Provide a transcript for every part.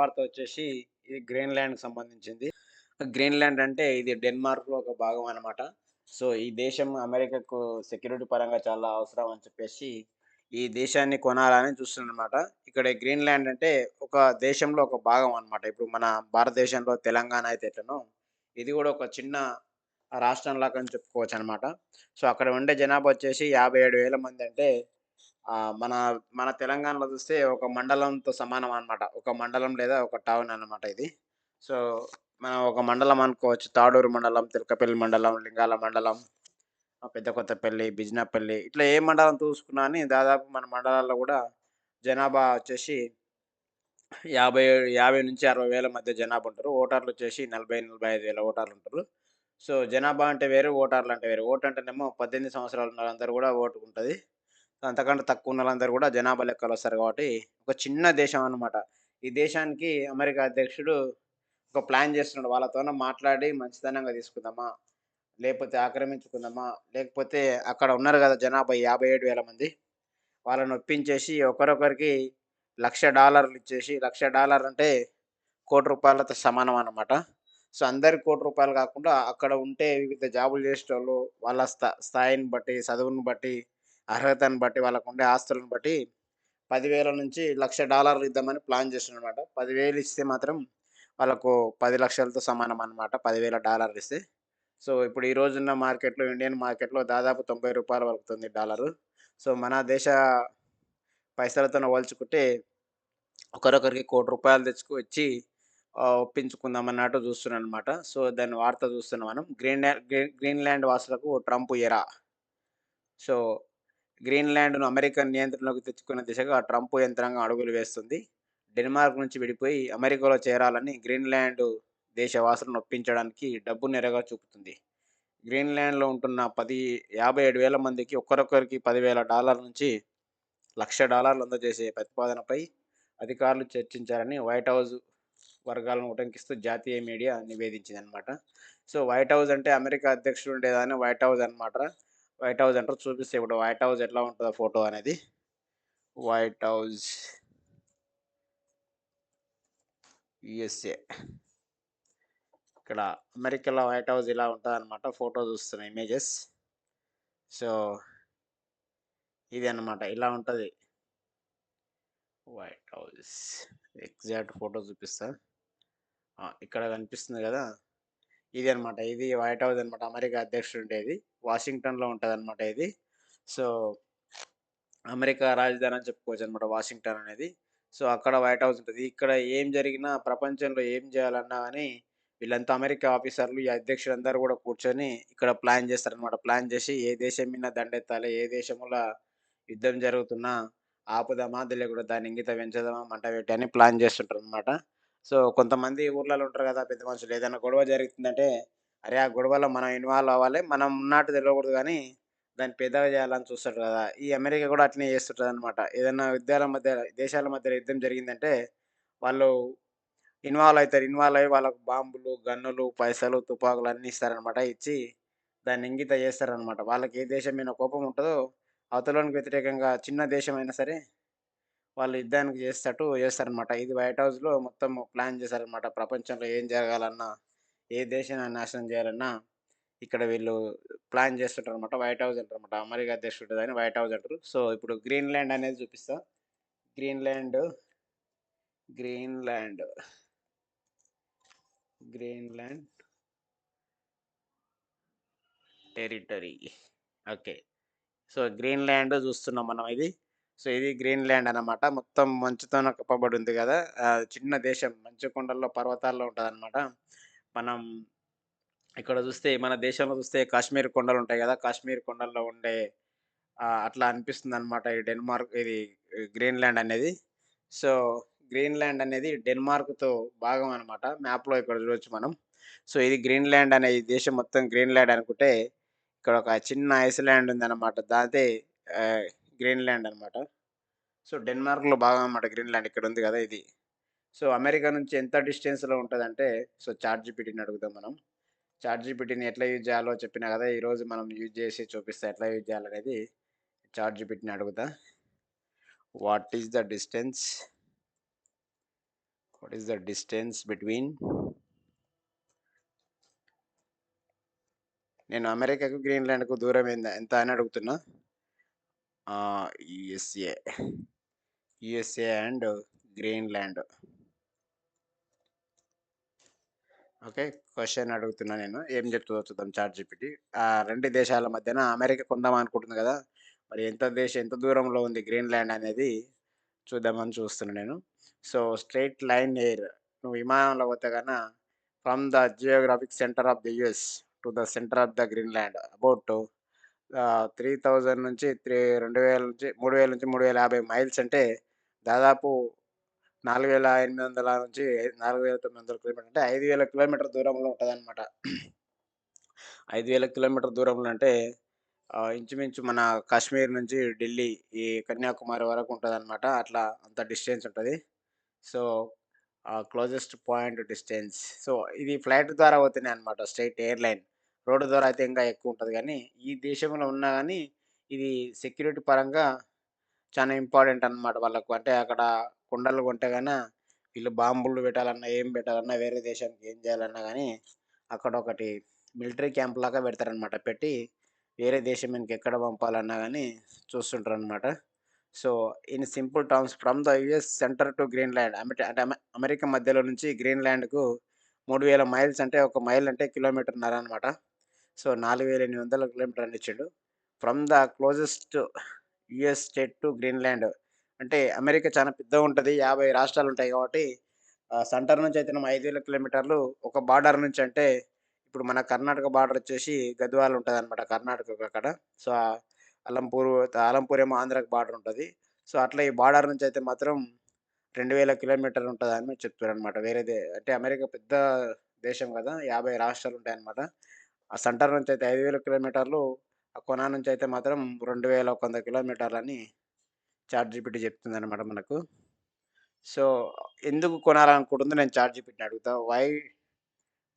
వార్త వచ్చేసి ఇది గ్రీన్‌లాండ్‌కి సంబంధించింది. గ్రీన్‌లాండ్ అంటే ఇది డెన్మార్క్‌లో ఒక భాగం అనమాట. సో, ఈ దేశం అమెరికాకు సెక్యూరిటీ పరంగా చాలా అవసరం అని చెప్పేసి, ఈ దేశాన్ని కొనాలని చూస్తున్నమాట ఇక్కడ గ్రీన్‌లాండ్ అంటే ఒక దేశంలో ఒక భాగం అనమాట. ఇప్పుడు మన భారతదేశంలో తెలంగాణ అయితే ఎట్లనో, ఇది కూడా ఒక చిన్న రాష్ట్రంలాగా అని చెప్పుకోవచ్చు అనమాట సో, అక్కడ ఉండే జనాభా వచ్చేసి 57,000 మంది అంటే మన మన తెలంగాణలో చూస్తే ఒక మండలంతో సమానం అనమాట. ఒక మండలం లేదా ఒక టౌన్ అనమాట ఇది. సో, మనం ఒక మండలం అనుకోవచ్చు. తాడూరు మండలం, తిలకపల్లి మండలం, లింగాల మండలం, పెద్ద కొత్తపల్లి, బిజినపల్లి ఇట్లా ఏ మండలం చూసుకున్నా అని దాదాపు మన మండలాల్లో కూడా జనాభా వచ్చేసి 57 50-60,000 మధ్య జనాభా ఉంటారు. ఓటర్లు వచ్చేసి నలభై నలభై ఐదు వేల ఓటర్లు ఉంటారు. సో, జనాభా అంటే వేరు, ఓటర్లు అంటే వేరు. ఓటు అంటేనేమో 18 సంవత్సరాలు నలందరూ కూడా ఓటు ఉంటుంది అంతకంటే తక్కువ ఉన్నోళ్ళందరూ కూడా జనాభా లెక్కలు వస్తారు కాబట్టి, ఒక చిన్న దేశం అనమాట ఈ దేశానికి అమెరికా అధ్యక్షుడు ఒక ప్లాన్ చేస్తున్నాడు. వాళ్ళతోనే మాట్లాడి మంచితనంగా తీసుకుందామా? లేకపోతే ఆక్రమించుకుందామా? లేకపోతే అక్కడ ఉన్నారు కదా జనాభా 57,000 మంది. వాళ్ళని ఒప్పించేసి ఒకరొకరికి లక్ష డాలర్లు ఇచ్చేసి లక్ష డాలర్ అంటే కోటి రూపాయలతో సమానం అనమాట సో, అందరి కోటి రూపాయలు కాకుండా అక్కడ ఉంటే వివిధ జాబులు చేసేటోళ్ళు వాళ్ళ స్థా స్థాయిని బట్టి, చదువుని బట్టి, అర్హతను బట్టి, వాళ్ళకు ఉండే ఆస్తులను బట్టి పదివేల నుంచి లక్ష డాలర్లు ఇద్దామని ప్లాన్ చేస్తున్నాడన్నమాట. 10,000 ఇస్తే మాత్రం వాళ్ళకు పది లక్షలతో సమానం అనమాట పదివేల డాలర్లు ఇస్తే. సో, ఇప్పుడు ఈ రోజున్న మార్కెట్‌లో ఇండియన్ మార్కెట్‌లో దాదాపు రూ. 90 పలుకుతుంది డాలరు. సో, మన దేశ పైసలతో పోల్చుకుంటే ఒకరొకరికి కోటి రూపాయలు తెచ్చుకు ఇచ్చి ఒప్పించుకుందాం అన్నట్టు చూస్తున్నారనమాట. సో, దాని వార్త చూస్తున్నాం మనం. గ్రీన్ గ్రీ గ్రీన్‌లాండ్ వాసులకు ట్రంప్ ఎరా. సో, గ్రీన్‌లాండ్‌ను అమెరికన్ నియంత్రణలోకి తెచ్చుకున్న దిశగా ట్రంప్ యంత్రాంగం అడుగులు వేస్తుంది. డెన్మార్క్ నుంచి విడిపోయి అమెరికాలో చేరాలని గ్రీన్‌లాండ్ దేశవాసులను ఒప్పించడానికి డబ్బు నెరగా చూపుతుంది. గ్రీన్‌లాండ్‌లో ఉంటున్న పది 57,000 మందికి ఒక్కొక్కరికి $10,000 నుంచి లక్ష డాలర్లు అందజేసే ప్రతిపాదనపై అధికారులు చర్చించారని వైట్ హౌస్ వర్గాలను ఉటంకిస్తూ జాతీయ మీడియా నివేదించిందనమాట. సో, వైట్ హౌస్ అంటే అమెరికా అధ్యక్షుడు ఉండేదాన్ని వైట్ హౌస్ అనమాట. వైట్ హౌస్ అంటారు. చూపిస్తే ఇప్పుడు వైట్ హౌస్ ఎట్లా ఉంటుందో ఫోటో అనేది. White house USA. ఇక్కడ అమెరికాలో వైట్ హౌస్ ఇలా ఉంటుందన్నమాట ఫోటో చూస్తున్న ఇమేజెస్. సో, ఇది అన్నమాట. ఇలా ఉంటుంది వైట్ హౌస్. ఎగ్జాక్ట్ ఫోటో చూపిస్తా. ఇక్కడ కనిపిస్తుంది కదా ఇది అనమాట ఇది వైట్ హౌస్ అనమాట అమెరికా అధ్యక్షుడు ఉండేది. వాషింగ్టన్‌లో ఉంటదన్నమాట ఇది. సో, అమెరికా రాజధాని అని చెప్పుకోవచ్చు అనమాట వాషింగ్టన్ అనేది. సో, అక్కడ వైట్ హౌస్ ఉంటుంది ఇక్కడ ఏం జరిగినా ప్రపంచంలో ఏం చేయాలన్నా కానీ వీళ్ళంతా అమెరికా ఆఫీసర్‌లు, ఈ అధ్యక్షులందరూ కూడా కూర్చొని ఇక్కడ ప్లాన్ చేస్తారనమాట ప్లాన్ చేసి ఏ దేశం మీద దండెత్తాలి, ఏ దేశంలో యుద్ధం జరుగుతున్నా ఆపుదామా, తెలియకుండా దాన్ని ఇంగిత పెంచదామా మంట పెట్టి అని ప్లాన్ చేస్తుంటారన్నమాట. సో, కొంతమంది ఊర్లలో ఉంటారు కదా పెద్ద మనుషులు. ఏదైనా గొడవ జరుగుతుందంటే, అరే! ఆ గొడవలో మనం ఇన్వాల్వ్ అవ్వాలి. మనం ఉన్నట్టు తెలియకూడదు కానీ దాన్ని పెద్దగా చేయాలని చూస్తారు కదా ఈ అమెరికా గూడా అట్లనే అనమాట ఏదైనా యుద్ధాల మధ్య దేశాల మధ్య యుద్ధం జరిగిందంటే, వాళ్ళు ఇన్వాల్వ్ అవుతారు ఇన్వాల్వ్ అయ్యి వాళ్ళకు బాంబులు, గన్నులు, పైసలు, తుపాకులు అన్నీ ఇస్తారనమాట ఇచ్చి దాన్ని ఇంగిత చేస్తారనమాట వాళ్ళకి ఏ దేశం మీద కోపం ఉంటుందో అవతలోనికి వ్యతిరేకంగా చిన్న దేశమైనా సరే వాళ్ళు యుద్ధానికి చేసేటట్టు చేస్తారనమాట ఇది వైట్ హౌస్‌లో మొత్తం ప్లాన్ చేశారనమాట ప్రపంచంలో ఏం జరగాలన్నా, ఏ దేశాన్ని నాశనం చేయాలన్నా ఇక్కడ వీళ్ళు ప్లాన్ చేస్తుంటారనమాట వైట్ హౌస్ అంటారన్నమాట. అమెరికా అధ్యక్షుడు దాన్ని వైట్ హౌస్ అంటారు. సో, ఇప్పుడు గ్రీన్‌లాండ్ అనేది చూపిస్తా. Greenland Greenland Greenland territory. Okay. So, Greenland చూస్తున్నాం మనం ఇది. సో, ఇది గ్రీన్ ల్యాండ్ అన్నమాట. మొత్తం మంచుతో కప్పబడి ఉంది కదా చిన్న దేశం. మంచు కొండల్లో, పర్వతాల్లో ఉంటదన్నమాట. మనం ఇక్కడ చూస్తే మన దేశంలో చూస్తే కాశ్మీర్ కొండలు ఉంటాయి కదా కాశ్మీర్ కొండల్లో ఉండే అట్లా అనిపిస్తుంది అనమాట ఈ డెన్మార్క్ ఇది గ్రీన్ ల్యాండ్ అనేది. సో, గ్రీన్ ల్యాండ్ అనేది డెన్మార్క్‌తో భాగం అనమాట మ్యాప్‌లో ఇక్కడ చూడొచ్చు మనం. సో, ఇది గ్రీన్‌లాండ్ అనే ఈ దేశం మొత్తం గ్రీన్ ల్యాండ్ అనుకుంటే, ఇక్కడ ఒక చిన్న ఐస్‌లాండ్ ఉందన్నమాట. దాదే ఆహ్, గ్రీన్‌లాండ్ అనమాట సో, డెన్మార్క్‌లో భాగం అనమాట గ్రీన్‌లాండ్. ఇక్కడ ఉంది కదా ఇది. సో, అమెరికా నుంచి ఎంత డిస్టెన్స్‌లో ఉంటుందంటే సో, చాట్‌జీపీటీని అడుగుదాం మనం. చాట్‌జీపీటీని ఎట్లా యూజ్ చేయాలో చెప్పినా కదా ఈరోజు మనం యూజ్ చేసి చూపిస్తే ఎట్లా యూజ్ చేయాలనేది. చాట్‌జీపీటీని అడుగుతా. What is the distance what is the distance between నేను అమెరికాకు గ్రీన్లాండ్కు దూరం ఎంత ఎంత అని అడుగుతున్నా USA USA and Greenland okay question అడుగుతున్నా నేను. ఏం చెప్తుందో చూద్దాం చార్ట్ జీపీటీ ఆ రెండు దేశాల మధ్యన అమెరికా కొందాం అనుకుంటుంది కదా. మరి ఎంత దేశం ఎంత దూరంలో ఉంది గ్రీన్లాండ్ అనేది చూద్దామని చూస్తున్నా నేను. సో స్ట్రైట్ లైన్ ఎయిర్ నువ్వు విమానంలో పోతే కన్నా from the geographic centre of the US to the centre of the Greenland about three thousand నుంచి త్రీ రెండు వేల నుంచి మూడు వేల నుంచి మూడు వేల యాభై మైల్స్ అంటే దాదాపు నాలుగు వేల ఎనిమిది వందల నుంచి నాలుగు వేల తొమ్మిది వందల కిలోమీటర్ అంటే ఐదు వేల కిలోమీటర్ దూరంలో ఉంటుంది అనమాట ఐదు వేల కిలోమీటర్ దూరంలో అంటే ఇంచుమించు మన కాశ్మీర్ నుంచి ఢిల్లీ ఈ కన్యాకుమారి వరకు ఉంటుంది అనమాట అట్లా అంత డిస్టెన్స్ ఉంటుంది. So closest point distance. So ఇది ఫ్లైట్ ద్వారా అవుతున్నాయి అనమాట స్ట్రైట్ ఎయిర్లైన్ రోడ్డు ద్వారా అయితే ఇంకా ఎక్కువ ఉంటుంది. కానీ ఈ దేశంలో ఉన్నా కానీ ఇది సెక్యూరిటీ పరంగా చాలా ఇంపార్టెంట్ అన్నమాట వాళ్ళకు. అంటే అక్కడ కుండలు కొంటే కానీ వీళ్ళు బాంబులు పెట్టాలన్నా ఏం పెట్టాలన్నా వేరే దేశానికి ఏం చేయాలన్నా కానీ అక్కడ ఒకటి మిలిటరీ క్యాంప్ లాగా పెడతారనమాట పెట్టి వేరే దేశం ఇంక ఎక్కడ పంపాలన్నా కానీ చూస్తుంటారు అనమాట so in simple terms from the US centre to Greenland. అంటే అంటే అమెరికా మధ్యలో నుంచి గ్రీన్లాండ్కు మూడు వేల మైల్స్ అంటే ఒక మైల్ అంటే కిలోమీటర్న్నర అనమాట సో నాలుగు వేల ఎనిమిది వందల కిలోమీటర్ అని ఇచ్చాడు. From the closest US state to Greenland. అంటే అమెరికా చాలా పెద్దగా ఉంటుంది. యాభై రాష్ట్రాలు ఉంటాయి కాబట్టి సెంటర్ నుంచి అయితే ఐదు వేల కిలోమీటర్లు ఒక బార్డర్ నుంచి అంటే ఇప్పుడు మన కర్ణాటక బార్డర్ వచ్చేసి గద్వాల్ ఉంటుంది అనమాట కర్ణాటక అక్కడ సో అలంపూర్ అలంపూర్ ఏమో ఆంధ్రాకి బార్డర్ ఉంటుంది. సో అట్లా ఈ బార్డర్ నుంచి అయితే మాత్రం రెండు వేల కిలోమీటర్ ఉంటుంది అని చెప్తారు అనమాట వేరేదే అంటే అమెరికా పెద్ద దేశం కదా యాభై రాష్ట్రాలు ఉంటాయన్నమాట. ఆ సెంటర్ నుంచి అయితే ఐదు వేల కిలోమీటర్లు ఆ కొన నుంచి అయితే మాత్రం రెండు వేల ఒక వంద కిలోమీటర్లని చార్ట్ జీపీటీ చెప్తుంది అనమాట మనకు. సో ఎందుకు కొనాలనుకుంటుందో నేను చార్ట్ జీపీటీని అడుగుతా. Why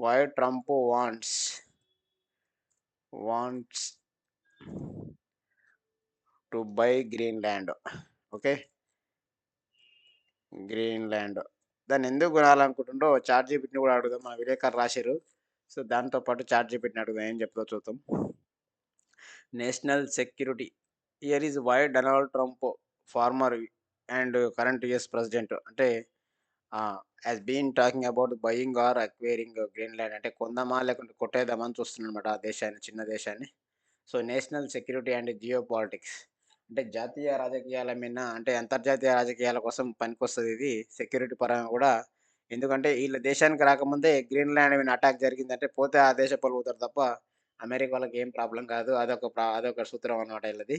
why Trump wants wants to buy Greenland okay? Greenland దాన్ని ఎందుకు కొనాలనుకుంటుండో చార్ట్ జీపీటీని కూడా అడుగుదాం. మన విలేకరు రాశారు. సో దాంతో పాటు చార్ట్ జీపీటీని ఏం చెప్తా చూద్దాం. National security here is why Donald Trump former and current US president. అంటే has been talking about buying or acquiring Greenland అంటే కొందామా లేకుంటే కొట్టేద్దామని చూస్తున్నానమాట ఆ దేశాన్ని చిన్న దేశాన్ని. So national security and geopolitics అంటే జాతీయ రాజకీయాల మీద అంటే అంతర్జాతీయ రాజకీయాల కోసం పనికొస్తుంది ఇది. సెక్యూరిటీ పరంగా కూడా ఎందుకంటే వీళ్ళ దేశానికి రాకముందే గ్రీన్ ల్యాండ్ మీద అటాక్ జరిగిందంటే పోతే ఆ దేశ పలు పోతారు తప్ప అమెరికా వాళ్ళకి ఏం ప్రాబ్లం కాదు. అదొక ప్రా అదొక సూత్రం అనమాట వీళ్ళది.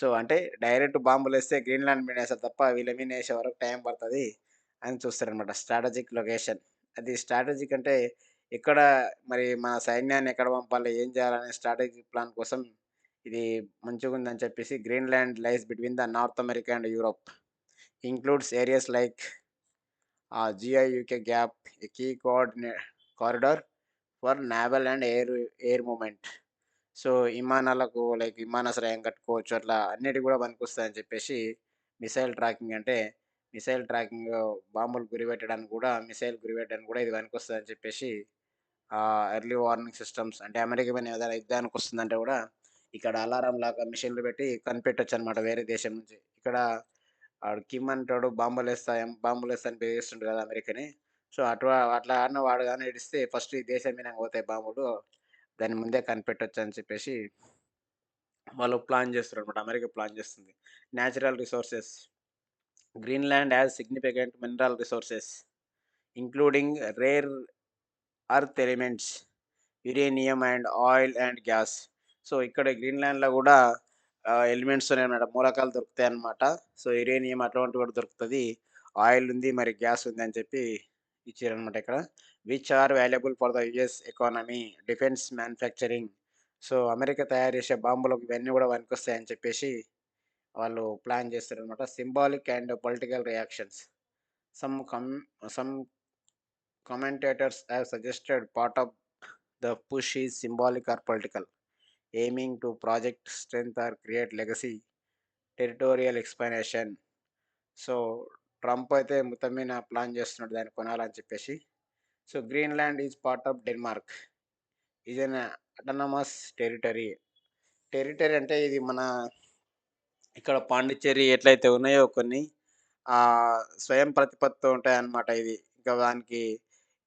సో అంటే డైరెక్ట్ బాంబులు వేస్తే గ్రీన్ ల్యాండ్ మీద వేస్తారు తప్ప వీళ్ళ మీద వేసే వరకు టైం పడుతుంది అని చూస్తారనమాట స్ట్రాటజిక్ లొకేషన్. అది స్ట్రాటజిక్ అంటే ఎక్కడ మరి మన సైన్యాన్ని ఎక్కడ పంపాలి ఏం చేయాలనే స్ట్రాటజిక్ ప్లాన్ కోసం ఇది మంచిగా ఉందని చెప్పేసి Greenland lies between the North America and Europe. Includes areas like GI UK gap a key coordinate corridor for naval and air air movement so విమానాలకు like విమానాశ్రయం కట్టుకోవచ్చు అట్లా అన్నిటి కూడా పనికొస్తాయని చెప్పేసి మిసైల్ ట్రాకింగ్ అంటే మిసైల్ ట్రాకింగ్ బాంబులు గురిపెట్టడానికి కూడా మిసైల్ గురిపెట్టడానికి కూడా ఇది పనికొస్తుందని చెప్పేసి ఎర్లీ వార్నింగ్ సిస్టమ్స్ అంటే అమెరికా పైన ఏదైనా యుద్ధానికి వస్తుందంటే కూడా ఇక్కడ అలారం లాగా మిషన్లు పెట్టి కనిపెట్టొచ్చు అనమాట వేరే దేశం నుంచి. ఇక్కడ వాడు కిమ్ అంటాడు బాంబులు వేస్తాం బాంబులు వేస్తాను బెదిరిస్తుండు కదా అమెరికాని. సో అటు అట్లా ఆడిన వాడు కానీ ఏడిస్తే ఫస్ట్ ఈ దేశం మీద పోతాయి బాంబులు దాని ముందే కనిపెట్టొచ్చు అని చెప్పేసి వాళ్ళు ప్లాన్ చేస్తారు అనమాట అమెరికా ప్లాన్ చేస్తుంది. Natural resources. Greenland has significant mineral resources including rare earth elements uranium and oil and gas. So ఇక్కడ గ్రీన్లాండ్లో కూడా ఎలిమెంట్స్ అనమాట మూలకాలు దొరుకుతాయి అన్నమాట సో యురేనియం అటువంటి కూడా దొరుకుతుంది. ఆయిల్ ఉంది మరి గ్యాస్ ఉంది అని చెప్పి ఇచ్చారనమాట ఇక్కడ. Which are valuable for the US economy defence manufacturing. So America తయారు చేసే బాంబులకు ఇవన్నీ కూడా పనికొస్తాయని చెప్పేసి వాళ్ళు ప్లాన్ చేస్తారనమాట symbolic and political reactions. Some come some commentators have suggested part of the push is symbolic or political. Aiming to project strength or create legacy, territorial expansion. So Trump అయితే మొత్తం మీద ప్లాన్ చేస్తున్నాడు దాన్ని కొనాలని చెప్పేసి. So, Greenland is part of Denmark. Is an autonomous territory. Territory అంటే ఇది మన ఇక్కడ పాండిచ్చేరి ఎట్లయితే ఉన్నాయో కొన్ని స్వయం ప్రతిపత్తి ఉంటాయన్నమాట ఇది. ఇంకా దానికి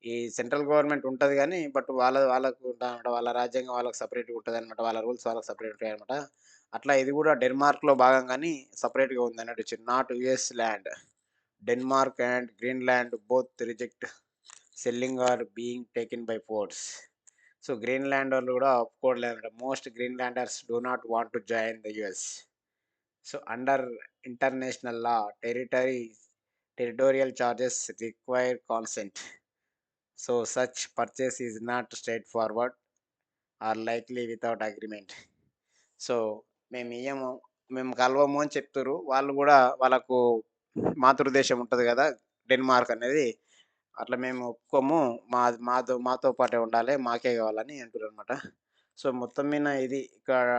ఈ సెంట్రల్ గవర్నమెంట్ ఉంటుంది కానీ బట్ వాళ్ళ వాళ్ళకు ఉంటాదన్నమాట. వాళ్ళ రాజ్యాంగం వాళ్ళకి సపరేట్గా ఉంటుంది అనమాట వాళ్ళ రూల్స్ వాళ్ళకి సపరేట్ ఉంటాయి అనమాట అట్లా ఇది కూడా డెన్మార్క్‌లో భాగం సపరేట్గా ఉంది ఉందన్నట్టు. It's not US land. Denmark and Greenland both reject selling or being taken by force. So, గ్రీన్‌లాండోళ్ళు కూడా ఒప్పుకోవట్లేదు most Greenlanders do not want to join the US. So, under international law territory territorial charges require consent. So, such purchase is not straightforward or likely without agreement so, మేము ఇయ్యము మేము కలవము అని చెప్తుర్రు. వాళ్ళు కూడా వాళ్ళకు మాతృదేశం ఉంటుంది కదా డెన్మార్క్ అనేది. అట్లా మేము ఒప్పుకోము. మా మాతో మాతో పాటే ఉండాలి మాకే కావాలని అంటుర్రన్నమాట. సో, మొత్తం మీద ఇది ఇక్కడ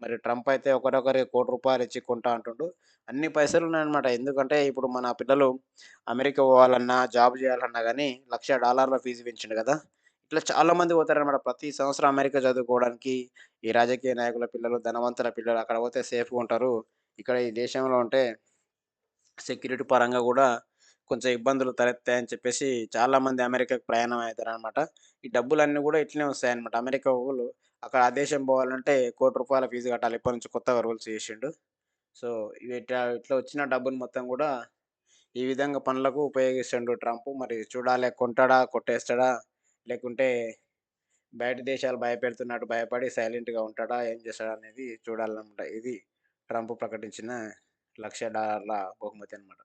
మరి ట్రంప్ అయితే ఒకరొకరికి కోటి రూపాయలు ఇచ్చి కొంటా అంటుండు. అన్ని పైసలు ఉన్నాయన్నమాట ఎందుకంటే ఇప్పుడు మన పిల్లలు అమెరికా పోవాలన్నా, జాబ్ చేయాలన్నా కానీ లక్ష డాలర్ల ఫీజు పెంచిండు కదా ఇట్లా చాలా మంది ప్రతి సంవత్సరం అమెరికా చదువుకోవడానికి ఈ రాజకీయ నాయకుల పిల్లలు, ధనవంతుల పిల్లలు అక్కడ పోతే సేఫ్‌గా ఉంటారు. ఇక్కడ ఈ దేశంలో ఉంటే సెక్యూరిటీ పరంగా కూడా కొంచెం ఇబ్బందులు తలెత్తాయని చెప్పేసి చాలామంది అమెరికాకు ప్రయాణం అవుతారు అనమాట ఈ డబ్బులన్నీ కూడా ఇట్లనే వస్తాయన్నమాట. అమెరికా వాళ్ళు అక్కడ ఆ దేశం పోవాలంటే కోటి రూపాయల ఫీజు కట్టాలి. ఇప్పటి నుంచి కొత్తగా రూల్స్ చేసిండు. సో, ఇవి ఇట్లా ఇట్లా వచ్చిన డబ్బులు మొత్తం కూడా ఈ విధంగా పనులకు ఉపయోగిస్తుండు ట్రంప్. మరి చూడాలే కొంటాడా? కొట్టేస్తాడా? లేకుంటే బయట దేశాలు భయపెడుతున్నట్టు భయపడి సైలెంట్‌గా ఉంటాడా? ఏం చేస్తాడా అనేది చూడాలన్నమాట. ఇది ట్రంప్ ప్రకటించిన లక్ష డాలర్ల బహుమతి అన్నమాట.